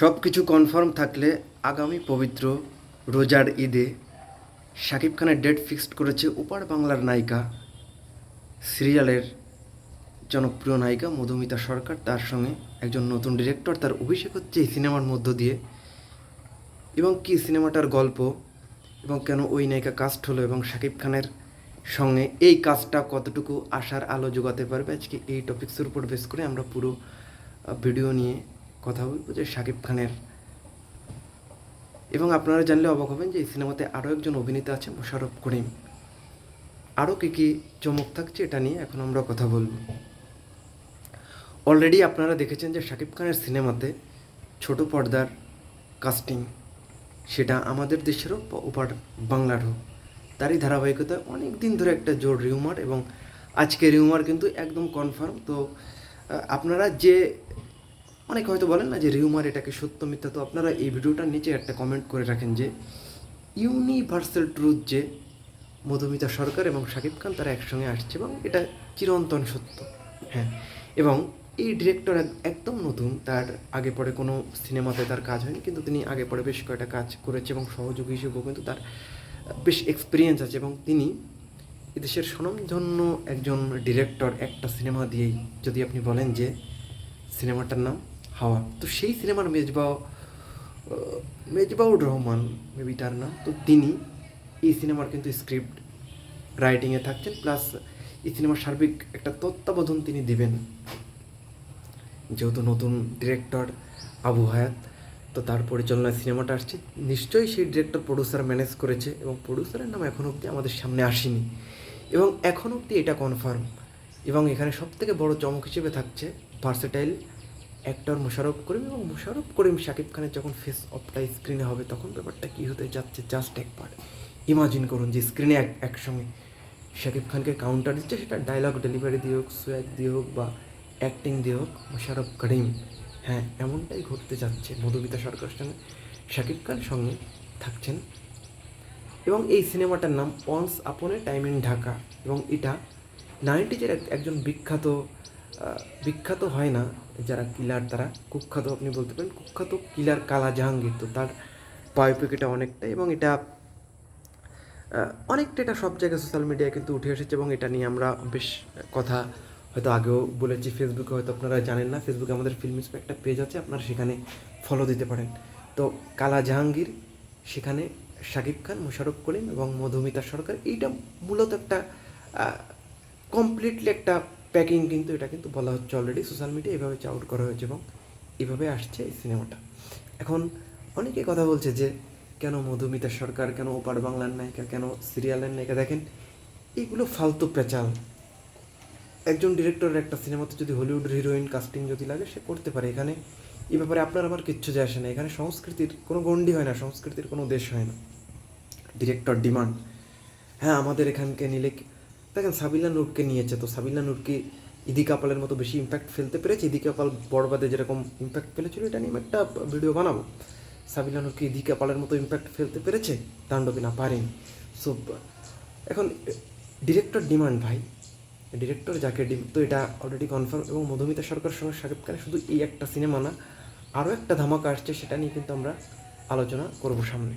সব কিছু কনফার্ম থাকলে আগামী পবিত্র রোজার ঈদে শাকিব খানের ডেট ফিক্সড করেছে ওপার বাংলার নায়িকা সিরিয়ালের জনপ্রিয় নায়িকা মধুমিতা সরকার। তার সঙ্গে একজন নতুন ডিরেক্টর তার অভিষেক হচ্ছে এই সিনেমার মধ্য দিয়ে। এবং কি সিনেমাটার গল্প এবং কেন ওই নায়িকা কাস্ট হলো এবং শাকিব খানের সঙ্গে এই কাজটা কতটুকু আশার আলো যোগাতে পারবে? আজকে এই টপিক্সের উপর বেস করে আমরা পুরো ভিডিও নিয়ে কথা বলব যে শাকিব খানের। এবং আপনারা জানলে অবাক হবেন যে এই সিনেমাতে আরও একজন অভিনেতা আছে মোশাররফ করিম। আরও কী কী চমক থাকছে এটা নিয়ে এখন আমরা কথা বলব। অলরেডি আপনারা দেখেছেন যে শাকিব খানের সিনেমাতে ছোট পর্দার কাস্টিং সেটা আমাদের দেশেরও ওপার বাংলারও তারই ধারাবাহিকতায় অনেক দিন ধরে একটা জোর রিউমার এবং আজকে রিউমার কিন্তু একদম কনফার্ম তো আপনারা যে অনেকে হয়তো বলেন না যে রিউমার এটাকে সত্য মিথ্যা, তো আপনারা এই ভিডিওটার নিচে একটা কমেন্ট করে রাখেন যে ইউনিভার্সাল ট্রুথ যে মধুমিতা সরকার এবং শাকিব খান তারা একসঙ্গে আসছে এবং এটা চিরন্তন সত্য। হ্যাঁ এবং এই ডিরেক্টর একদম নতুন, তার আগে পরে কোনো সিনেমাতে তার কাজ হয়নি, কিন্তু তিনি আগে পরে বেশ কয়েকটা কাজ করেছে এবং সহযোগী হিসেবেও কিন্তু তার বেশ এক্সপিরিয়েন্স আছে এবং তিনি এদেশের স্বনামধন্য একজন ডিরেক্টর একটা সিনেমা দিয়েই, যদি আপনি বলেন যে সিনেমাটার নাম হাওয়া। তো সেই সিনেমার মেজবাও আহ, মেজবাউর রহমান মেবি তার নাম। তো তিনি এই সিনেমার কিন্তু স্ক্রিপ্ট রাইটিংয়ে থাকছেন প্লাস এই সিনেমার সার্বিক একটা তত্ত্বাবধান তিনি দিবেন। যেহেতু নতুন ডিরেক্টর আবু হায়াত তো তার পরিচালনায় সিনেমাটা আসছে। নিশ্চয়ই সেই ডিরেক্টর প্রডিউসার ম্যানেজ করেছে এবং প্রডিউসারের নাম এখন অবধি আমাদের সামনে আসেনি। এবং এখন অবধি এটা কনফার্ম এবং এখানে সবথেকে বড় চমক হিসেবে থাকছে ভার্সেটাইল অ্যাক্টর মোশাররফ করিম এবং মোশাররফ করিম শাকিব খানের যখন ফেস অফটা স্ক্রিনে হবে, তখন ব্যাপারটা কী হতে যাচ্ছে? জাস্ট একবার। ইমাজিন করুন যে স্ক্রিনে এক, একসঙ্গে শাকিব খানকে কাউন্টার দিচ্ছে, সেটা ডায়লগ ডেলিভারি দিয়ে হোক সোয়াগ দিয়ে হোক বা অ্যাক্টিং দিয়ে হোক, মোশাররফ করিম হ্যাঁ এমনটাই ঘটতে যাচ্ছে মধুমিতা সরকার সঙ্গে শাকিব খান সঙ্গে থাকছেন। এবং এই সিনেমাটার নাম once upon A time in Dhaka এবং এটা নাইনটিজের একজন বিখ্যাত বিখ্যাত হয় না যারা কিলার, তারা কুখ্যাত, আপনি বলতে পারেন কুখ্যাত কিলার কালা জাহাঙ্গীর। তো তার বায়োপিক এটা অনেকটা এবং এটা অনেকটা এটা সব জায়গায় সোশ্যাল মিডিয়ায় কিন্তু উঠে এসেছে এবং এটা নিয়ে আমরা বেশ কথা হয়তো আগেও বলেছি। ফেসবুকে হয়তো আপনারা জানেন না ফেসবুকে আমাদের ফিল্ম একটা পেজ আছে, আপনারা সেখানে ফলো দিতে পারেন। তো কালা জাহাঙ্গীর, সেখানে শাকিব খান, মোশাররফ করিম এবং মধুমিতা সরকার, এইটা মূলত একটা কমপ্লিটলি একটা প্যাকিং কিন্তু এটা কিন্তু বলা হচ্ছে অলরেডি সোশ্যাল মিডিয়া এভাবে চাউট করা হয়েছে এবং এভাবে আসছে এই সিনেমাটা। এখন অনেকে কথা বলছে যে, কেন মধুমিতা সরকার, কেন ওপার বাংলার নায়িকা, কেন সিরিয়ালের নায়িকা? দেখেন এইগুলো ফালতু পেঁচাল একজন ডিরেক্টরের একটা সিনেমাতে যদি হলিউডের হিরোইন কাস্টিং যদি লাগে, সে করতে পারে। এখানে এ ব্যাপারে আপনার আমার কিচ্ছু যায় আসে না। এখানে সংস্কৃতির কোনো গণ্ডি হয় না, সংস্কৃতির কোনো দেশ হয় না। ডিরেক্টর ডিমান্ড হ্যাঁ আমাদের এখানকে নিলে দেখেন সাবিলা নূরকে নিয়েছে তো সাবিলা নূরকে ইদি কাপালের মতো বেশি ইম্প্যাক্ট ফেলতে পেরেছে। ইদি কাপাল বড়বাদে যেরকম ইম্প্যাক্ট ফেলেছিল, এটা নিয়ে একটা ভিডিও বানাবো। সাবিলা নূরকে ইদি কাপালের মতো ইম্প্যাক্ট ফেলতে পেরেছে? তাণ্ডবী না পারেনি। সো এখন ডিরেক্টর ডিমান্ড ভাই ডিরেক্টর যাকে ডিম তো এটা অলরেডি কনফার্ম এবং মধুমিতা সরকার সঙ্গে শাকিব খানের শুধু এই একটা সিনেমা না আরও একটা ধামাকা আসছে, সেটা নিয়ে কিন্তু আমরা আলোচনা করব সামনে।